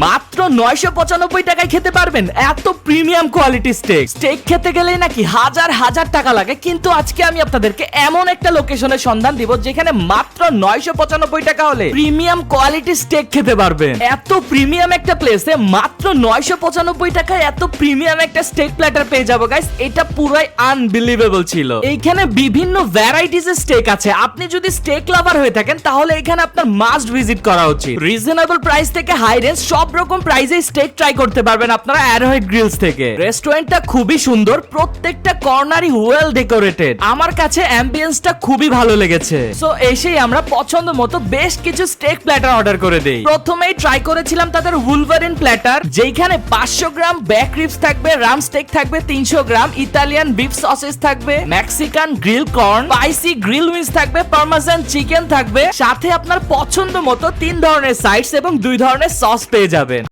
মাত্র নয়শো পঁচানব্বই টাকায় খেতে পারবেন এত প্রিমিয়াম কোয়ালিটি স্টেক স্টেক খেতে গেলেই নাকি হাজার হাজার টাকা লাগে। কিন্তু আজকে আমি আপনাদেরকে এমন একটা লোকেশনের সন্ধান দিব, যেখানে মাত্র নয়শো পঁচানব্বই টাকা হলে প্রিমিয়াম কোয়ালিটি স্টেক খেতে পারবেন। এত প্রিমিয়াম একটা প্লেসে মাত্র নয়শো পঁচানব্বই টাকায় এত প্রিমিয়াম একটা স্টেক প্ল্যাটার পেয়ে যাব গাইস এটা পুরাই আনবিলিভেবল ছিল। এইখানে বিভিন্ন ভ্যারাইটিস এর স্টেক আছে। আপনি যদি স্টেক লাভার হয়ে থাকেন, তাহলে এখানে আপনার মাস্ট ভিজিট করা উচিত। রিজনেবল প্রাইস থেকে হাই রেঞ্জ সব রকম প্রাইসে স্টেক ট্রাই করতে পারবেন আপনারা অ্যারোহেড গ্রিলস থেকে। রেস্টুরেন্টটা খুবই সুন্দর, প্রত্যেকটা কর্নারই ওয়েল ডেকোরেটেড আমার কাছে অ্যাম্বিয়েন্সটা খুবই ভালো লেগেছে। সো এসেই আমরা পছন্দ মতো বেশ কিছু স্টেক প্ল্যাটার অর্ডার করে দেই। প্রথমেই ট্রাই করেছিলাম তাদের উলভারিন প্ল্যাটার যেখানে পাঁচশো গ্রাম ব্যাক রিপস থাকবে রাম স্টেক থাকবে, তিনশো গ্রাম ইতালিয়ান বিফ সসেস থাকবে Mexican grill corn spicy grill wings থাকবে পারমাজান চিকেন থাকবে। সাথে আপনার পছন্দ মতো তিন ধরনের সাইডস এবং দুই ধরনের সস পেয়ে যাবেন